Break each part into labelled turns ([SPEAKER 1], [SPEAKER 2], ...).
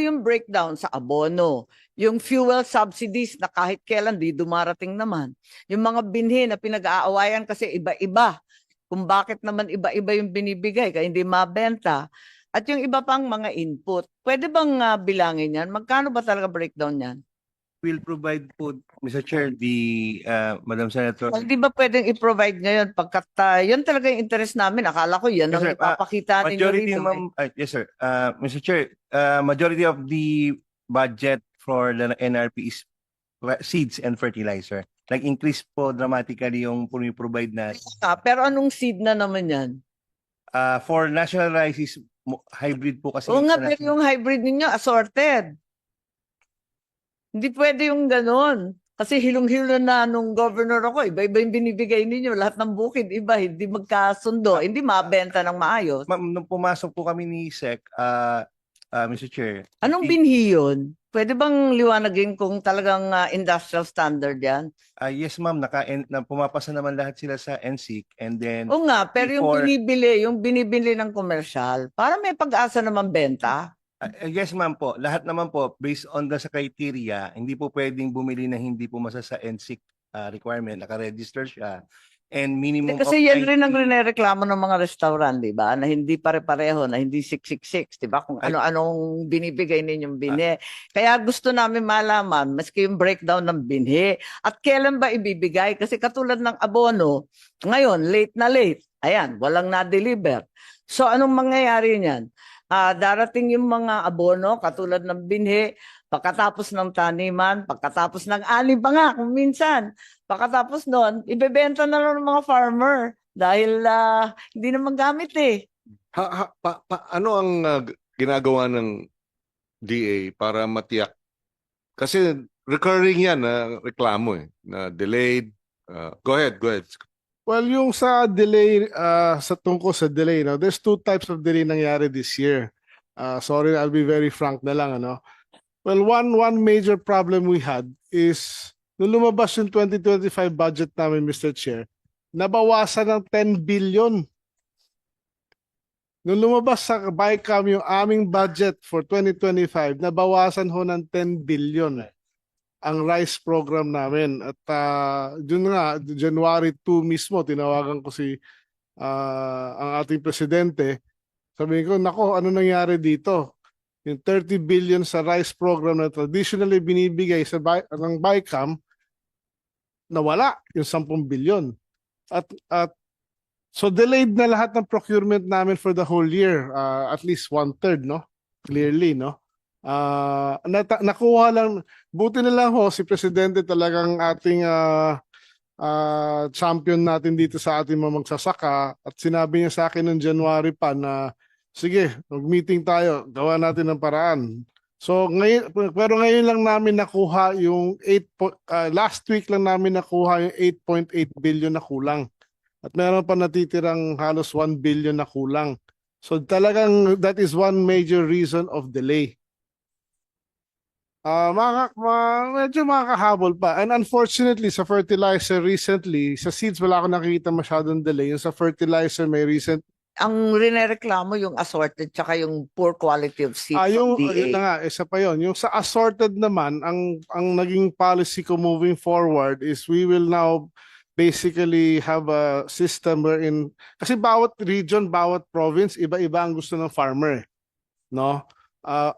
[SPEAKER 1] yung breakdown sa abono, yung fuel subsidies na kahit kailan di dumarating naman, yung mga binhi na pinag-aawayan kasi iba-iba, kung bakit naman iba-iba yung binibigay kaya hindi mabenta, at yung iba pang mga input. Pwede bang ah, bilangin yan? Magkano ba talaga breakdown yan?
[SPEAKER 2] Will provide po, Mr. Chair, the, uh, Madam Senator.
[SPEAKER 1] Well, di ba pwedeng i-provide ngayon pagkat ah, yun talaga yung interest namin. Akala ko yan
[SPEAKER 2] Yes,
[SPEAKER 1] ang
[SPEAKER 2] sir. Ah,
[SPEAKER 1] ipapakita ninyo
[SPEAKER 2] Majority,
[SPEAKER 1] rito. eh.
[SPEAKER 2] ma'am, uh, yes, sir. Uh, Mr. Chair, uh, majority of the budget for the NRP is seeds and fertilizer. Nag-increase po dramatically yung provide na
[SPEAKER 1] Ah, pero anong seed na naman yan?
[SPEAKER 2] uh, for national rice is hybrid po kasi.
[SPEAKER 1] Oo nga, pero yung hybrid ninyo, assorted. Hindi pwede yung ganon. Kasi hilong-hilo na nung governor ako, iba-iba yung binibigay ninyo. Lahat ng bukid, iba, hindi magkasundo, hindi mabenta ng maayos.
[SPEAKER 2] Ma'am, nung pumasok po kami ni SEC, uh, uh, Mr. Chair.
[SPEAKER 1] Anong binhi yun? Pwede bang liwanagin kung talagang ah, industrial standard yan?
[SPEAKER 2] ah, yes, ma'am, naka, na, pumapasa naman lahat sila sa NSIC and then
[SPEAKER 1] Oo nga, pero yung
[SPEAKER 2] Before-
[SPEAKER 1] binibili, yung binibili ng komersyal, para may pag-asa naman benta.
[SPEAKER 2] Ah, ah, yes, ma'am po. Lahat naman po, based on the sa criteria, hindi po pwedeng bumili na hindi pumasa sa NSIC ah, requirement. Naka-register siya. And minimum
[SPEAKER 1] Kasi yan
[SPEAKER 2] of
[SPEAKER 1] rin ang
[SPEAKER 2] 90
[SPEAKER 1] rinereklamo ng mga restaurant, di ba? Na hindi pare-pareho, na hindi 666, di ba? Kung ano-anong binibigay ninyong binhi. Kaya gusto namin malaman, maski yung breakdown ng binhi, at kailan ba ibibigay? Kasi katulad ng abono, ngayon, late na late. Ayan, walang na-deliver. So, anong mangyayari niyan? Ah, darating yung mga abono, katulad ng binhi, pagkatapos ng taniman, pagkatapos ng ani pa nga, kung minsan. Pagkatapos noon, ibebenta na lang ng mga farmer dahil ah, hindi na magamit eh.
[SPEAKER 3] Ha, ha, pa, pa- ano ang uh, ginagawa ng DA para matiyak? Kasi recurring yan na reklamo eh, na delayed. Uh, go ahead, go ahead.
[SPEAKER 4] Well, yung sa delay, uh, sa tungkol sa delay, no, there's two types of delay nangyari this year. Uh, sorry, I'll be very frank na lang, ano. Well, one one major problem we had is nung lumabas yung 2025 budget namin, Mr. Chair, nabawasan ng 10 billion. Nung lumabas sa BICAM yung aming budget for 2025, nabawasan ho ng 10 billion ang rice program namin. At uh, yun nga January 2 mismo tinawagan ko si ah, ang ating presidente. Sabi ko nako ano nangyari dito? Yung 30 billion sa rice program na traditionally binibigay sa Bi- ng BICAM nawala yung 10 billion. At at so delayed na lahat ng procurement namin for the whole year ah, at least one third no? Clearly no Nata- nakuha lang buti na lang ho si presidente talagang ating ah, ah, champion natin dito sa ating mga magsasaka at sinabi niya sa akin noong January pa na sige, mag-meeting tayo, gawa natin ng paraan. So ngayon pero ngayon lang namin nakuha yung 8 po- ah, last week lang namin nakuha yung 8.8 billion na kulang. At meron pa natitirang halos 1 billion na kulang. So talagang that is one major reason of delay. Ah, mga, ma- medyo makakahabol pa. And unfortunately, sa fertilizer recently, sa seeds wala ako nakikita masyadong delay. Yung sa fertilizer may recent
[SPEAKER 1] Ang rinereklamo yung assorted tsaka yung poor quality of seeds
[SPEAKER 4] Ah, yung, yun na nga, isa pa yun. Yung sa assorted naman, ang, ang naging policy ko moving forward is we will now basically have a system wherein, kasi bawat region, bawat province, iba-iba ang gusto ng farmer. No? Ah,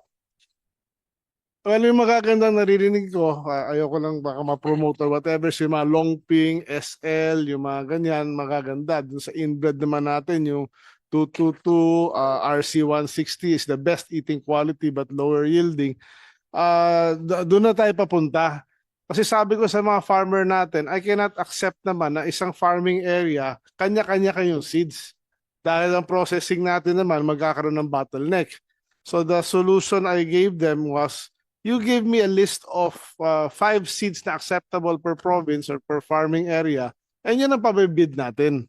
[SPEAKER 4] well, yung magagandang naririnig ko, ah, ayoko lang baka ma-promote or whatever, so yung mga Longping, SL, yung mga ganyan, magaganda. Dun sa inbred naman natin, yung 222, uh, RC160 is the best eating quality but lower yielding. Uh, doon na tayo papunta. Kasi sabi ko sa mga farmer natin, I cannot accept naman na isang farming area, kanya-kanya kayong seeds. Dahil ang processing natin naman magkakaroon ng bottleneck. So the solution I gave them was, you give me a list of uh, five seeds na acceptable per province or per farming area, and yun ang pabibid natin.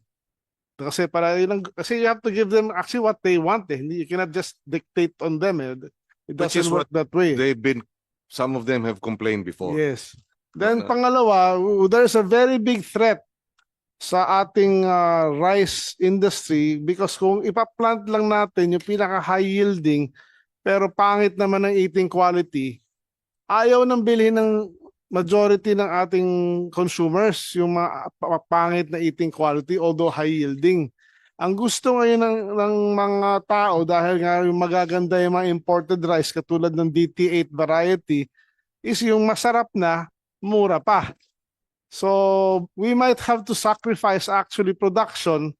[SPEAKER 4] Kasi para yun ang, kasi you have to give them actually what they want eh. You cannot just dictate on them eh. It
[SPEAKER 3] Which
[SPEAKER 4] doesn't
[SPEAKER 3] is
[SPEAKER 4] work that way.
[SPEAKER 3] They've been, some of them have complained before.
[SPEAKER 4] Yes. Then
[SPEAKER 3] Okay.
[SPEAKER 4] pangalawa, there's a very big threat sa ating uh, rice industry because kung ipaplant lang natin yung pinaka high yielding pero pangit naman ang eating quality, ayaw nang bilhin ng majority ng ating consumers yung mga pa- pangit na eating quality although high yielding. Ang gusto ngayon ng, ng mga tao dahil nga yung magaganda yung mga imported rice katulad ng DT8 variety is yung masarap na, mura pa. So we might have to sacrifice actually production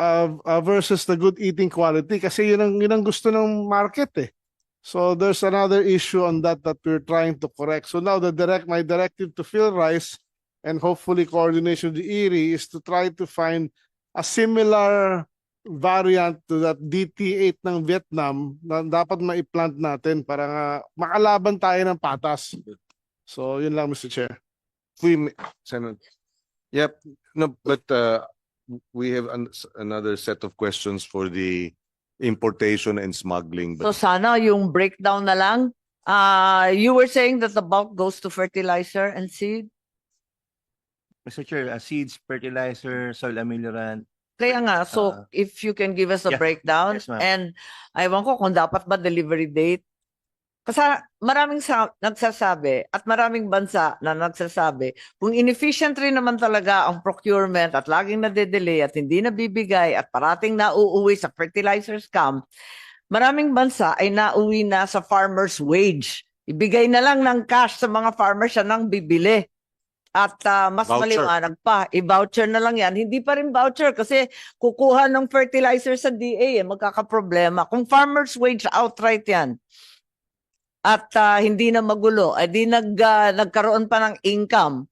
[SPEAKER 4] uh, uh, versus the good eating quality kasi yun ang, yun ang gusto ng market eh. So there's another issue on that that we're trying to correct. So now the direct my directive to Phil Rice and hopefully coordination with ERI is to try to find a similar variant to that DT8 ng Vietnam na dapat maiplant natin para nga makalaban tayo ng patas. So yun lang Mr. Chair.
[SPEAKER 3] We, Senator. Yep, no, but uh, we have an- another set of questions for the importation and smuggling.
[SPEAKER 1] So sana yung breakdown na lang. Uh, you were saying that the bulk goes to fertilizer and seed.
[SPEAKER 2] Mr. Chair, uh, seeds, fertilizer, soil ameliorant,
[SPEAKER 1] Kaya nga, so
[SPEAKER 2] Ah.
[SPEAKER 1] if you can give us a
[SPEAKER 2] Yeah.
[SPEAKER 1] breakdown
[SPEAKER 2] Yes,
[SPEAKER 1] and aywan ko kung dapat ba delivery date. Kasi maraming sa, nagsasabi at maraming bansa na nagsasabi kung inefficient rin naman talaga ang procurement at laging nade-delay at hindi nabibigay at parating nauuwi sa fertilizer scam, maraming bansa ay nauwi na sa farmer's wage. Ibigay na lang ng cash sa mga farmers siya nang bibili. At ah, mas
[SPEAKER 3] Voucher.
[SPEAKER 1] maliwanag pa, i-voucher na lang yan. Hindi pa rin voucher kasi kukuha ng fertilizer sa DA, eh, magkakaproblema. Kung farmer's wage, outright yan. At ah, hindi na magulo, ay di nag, ah, nagkaroon pa ng income.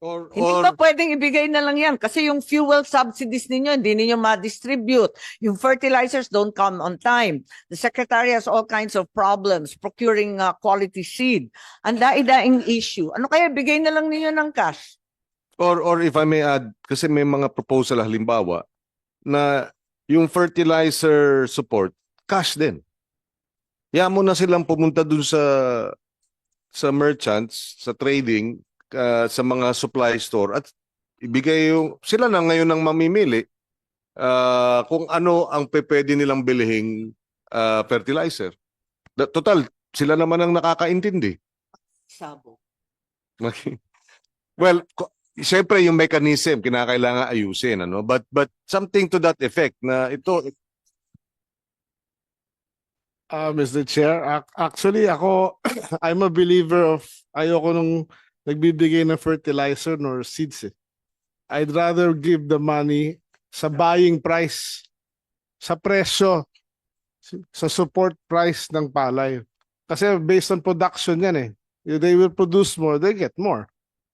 [SPEAKER 3] or,
[SPEAKER 1] Hindi
[SPEAKER 3] or
[SPEAKER 1] ba pwedeng ibigay na lang yan? Kasi yung fuel subsidies ninyo, hindi ninyo ma-distribute. Yung fertilizers don't come on time. The secretary has all kinds of problems procuring ah, quality seed. Ang daing issue. Ano kaya bigay na lang ninyo ng cash?
[SPEAKER 3] Or or if I may add, kasi may mga proposal halimbawa na yung fertilizer support cash din. Kaya mo na silang pumunta dun sa sa merchants, sa trading, uh, sa mga supply store at ibigay yung sila na ngayon ang mamimili uh, kung ano ang pwede nilang bilhing uh, fertilizer. Da- Total, sila naman ang nakakaintindi.
[SPEAKER 1] Sabo.
[SPEAKER 3] well, ko- siyempre yung mechanism kinakailangan ayusin ano but but something to that effect na ito
[SPEAKER 4] Uh, Mr. Chair, ac- actually ako, I'm a believer of, ayoko nung nagbibigay ng fertilizer nor seeds eh. I'd rather give the money sa buying price, sa presyo, sa support price ng palay. Kasi based on production yan eh. If They will produce more, they get more.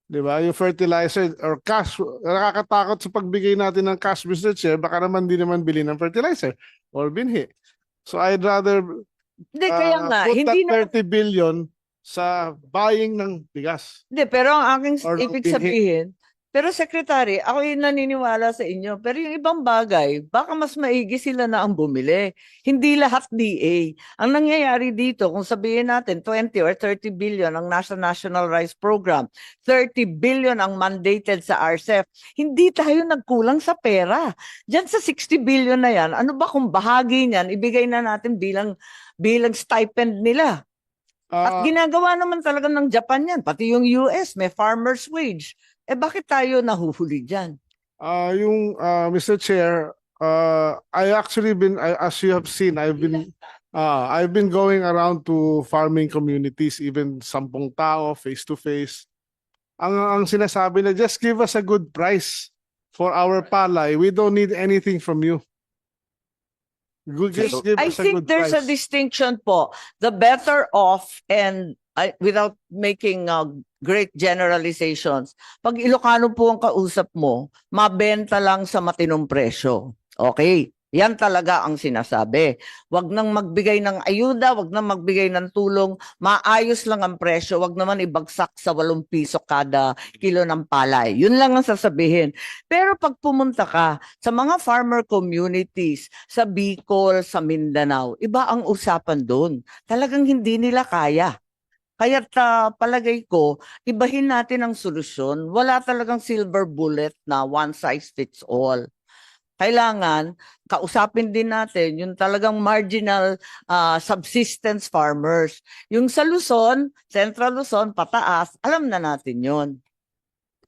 [SPEAKER 4] Di ba? Yung fertilizer or cash, nakakatakot sa pagbigay natin ng cash, Mr. Chair, baka naman di naman bili ng fertilizer or binhi. So I'd rather
[SPEAKER 1] Hindi, kaya
[SPEAKER 4] uh,
[SPEAKER 1] nga,
[SPEAKER 4] put
[SPEAKER 1] hindi na,
[SPEAKER 4] that 30 billion sa buying ng bigas.
[SPEAKER 1] hindi, pero ang aking
[SPEAKER 4] Or
[SPEAKER 1] ibig sabihin, pero secretary, ako yung naniniwala sa inyo, pero yung ibang bagay, baka mas maigi sila na ang bumili. Hindi lahat DA. Ang nangyayari dito, kung sabihin natin 20 or 30 billion ang nasa National Rice Program, 30 billion ang mandated sa RCEP, hindi tayo nagkulang sa pera. Diyan sa 60 billion na yan, ano ba kung bahagi niyan, ibigay na natin bilang bilang stipend nila. At
[SPEAKER 4] Ah,
[SPEAKER 1] ginagawa naman talaga ng Japan yan, pati yung US, may farmer's wage. Eh bakit tayo nahuhuli dyan?
[SPEAKER 4] ah, yung ah, Mr. Chair, uh, I actually been I, as you have seen, I've been uh, I've been going around to farming communities, even sampung tao, face to face. Ang ang sinasabi na just give us a good price for our palay. We don't need anything from you. Just give
[SPEAKER 1] I
[SPEAKER 4] us a
[SPEAKER 1] think
[SPEAKER 4] good
[SPEAKER 1] there's a
[SPEAKER 4] price.
[SPEAKER 1] distinction po. The better off and I- without making uh, great generalizations, pag Ilocano po ang kausap mo, mabenta lang sa matinong presyo. Okay, yan talaga ang sinasabi. Wag nang magbigay ng ayuda, wag nang magbigay ng tulong, maayos lang ang presyo, wag naman ibagsak sa 8 piso kada kilo ng palay. Yun lang ang sasabihin. Pero pag pumunta ka sa mga farmer communities, sa Bicol, sa Mindanao, iba ang usapan doon. Talagang hindi nila kaya. Kaya palagay ko, ibahin natin ang solusyon. Wala talagang silver bullet na one size fits all. kailangan kausapin din natin yung talagang marginal ah, subsistence farmers. Yung sa Luzon, Central Luzon, pataas, alam na natin yon.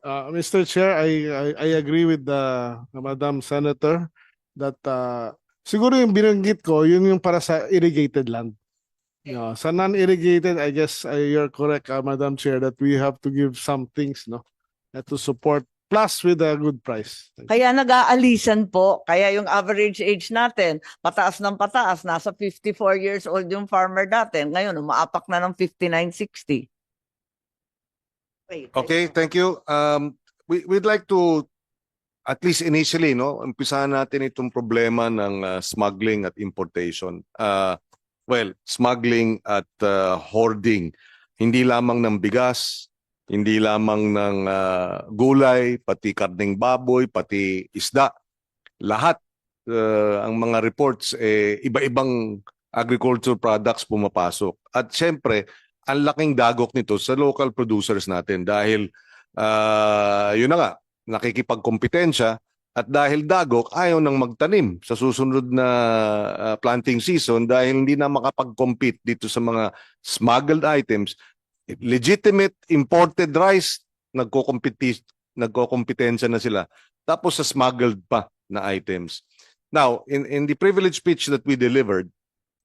[SPEAKER 4] Uh, Mr. Chair, I, I, I agree with the Madam Senator that uh, siguro yung binanggit ko, yun yung para sa irrigated land. No, sa non-irrigated, I guess uh, you're correct, uh, Madam Chair, that we have to give some things, no, uh, to support plus with a good price.
[SPEAKER 1] Kaya nag-aalisan po, kaya yung average age natin, pataas ng pataas, nasa 54 years old yung farmer natin. Ngayon, umaapak na ng 59, 60.
[SPEAKER 3] Okay, thank you. Um, we, we'd like to, at least initially, no, umpisahan natin itong problema ng uh, smuggling at importation. Uh, well, smuggling at uh, hoarding. Hindi lamang ng bigas, hindi lamang ng uh, gulay, pati karning baboy, pati isda. Lahat uh, ang mga reports, eh, iba-ibang agriculture products pumapasok. At syempre, ang laking dagok nito sa local producers natin dahil ah, yun na nga, nakikipagkompetensya at dahil dagok, ayaw nang magtanim sa susunod na ah, planting season dahil hindi na makapag-compete dito sa mga smuggled items. Legitimate imported rice, nagko-compete nagko-kompetensya na sila. Tapos sa smuggled pa na items. Now, in, in the privilege speech that we delivered,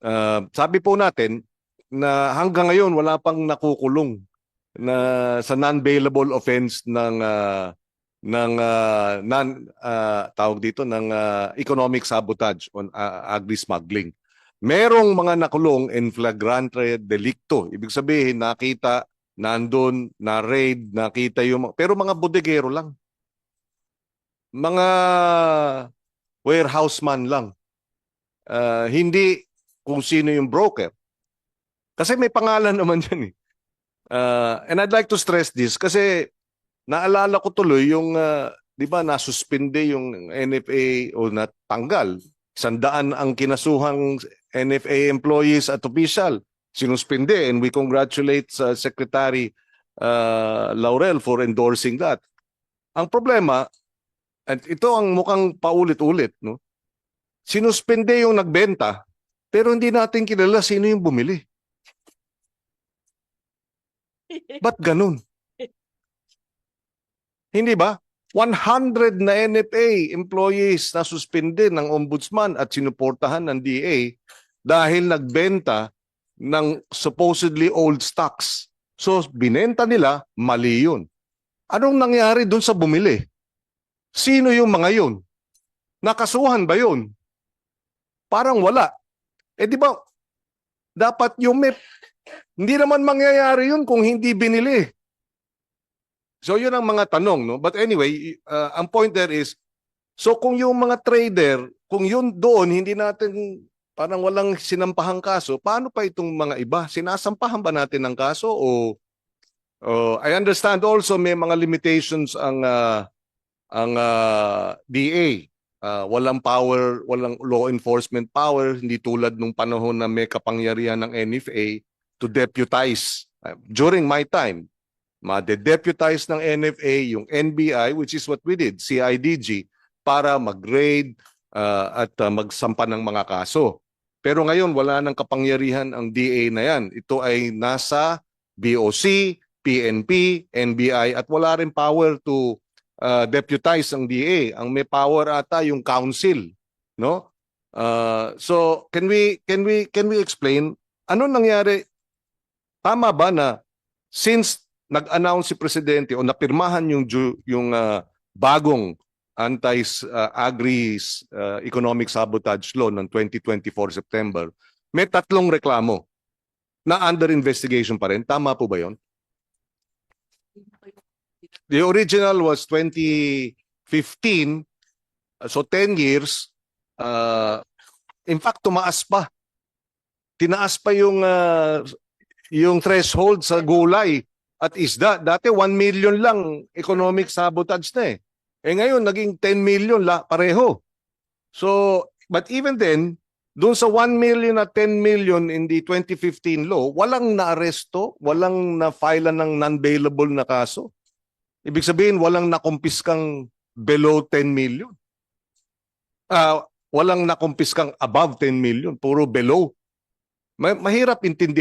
[SPEAKER 3] ah, sabi po natin, na hanggang ngayon wala pang nakukulong na sa non-bailable offense ng ah, ng ah, non ah, tawag dito ng ah, economic sabotage on ah, agri smuggling. Merong mga nakulong in flagrante delicto. Ibig sabihin nakita nandun na raid, nakita yung pero mga bodegero lang. Mga warehouseman lang. Ah, hindi kung sino yung broker. Kasi may pangalan naman yan eh. Uh, and I'd like to stress this kasi naalala ko tuloy yung, uh, di ba, nasuspinde yung NFA o natanggal. Sandaan ang kinasuhang NFA employees at official. Sinuspinde and we congratulate sa Secretary uh, Laurel for endorsing that. Ang problema, at ito ang mukhang paulit-ulit, no? Sinuspinde yung nagbenta, pero hindi natin kilala sino yung bumili. Ba't ganun? Hindi ba? 100 na NFA employees na suspende ng ombudsman at sinuportahan ng DA dahil nagbenta ng supposedly old stocks. So, binenta nila, mali yun. Anong nangyari dun sa bumili? Sino yung mga yun? Nakasuhan ba yun? Parang wala. Eh di ba, dapat yung may hindi naman mangyayari yun kung hindi binili. So yun ang mga tanong, no? But anyway, uh, ang point there is, so kung yung mga trader, kung yun doon, hindi natin, parang walang sinampahang kaso, paano pa itong mga iba? Sinasampahan ba natin ng kaso o o I understand also may mga limitations ang uh, ang uh, DA. Uh, walang power, walang law enforcement power, hindi tulad nung panahon na may kapangyarihan ng NFA to deputize. Uh, during my time, ma-deputize ng NFA yung NBI, which is what we did, CIDG, para mag-raid uh, at uh, magsampa ng mga kaso. Pero ngayon, wala nang kapangyarihan ang DA na yan. Ito ay nasa BOC, PNP, NBI, at wala rin power to uh, deputize ang DA. Ang may power ata yung council, no? Uh, so can we can we can we explain ano nangyari Tama ba na since nag-announce si presidente o napirmahan yung yung ah, bagong anti uh, agri ah, economic sabotage law ng 2024 September, may tatlong reklamo na under investigation pa rin. Tama po ba 'yon? The original was 2015 so 10 years uh, in fact tumaas pa. Tinaas pa yung ah, yung threshold sa gulay at isda. Dati 1 million lang economic sabotage na eh. Eh ngayon naging 10 million la pareho. So, but even then, doon sa 1 million at 10 million in the 2015 law, walang naaresto, walang na-file ng non-bailable na kaso. Ibig sabihin, walang nakumpiskang below 10 million. ah, walang nakumpiskang above 10 million, puro below. Ma- mahirap intindihin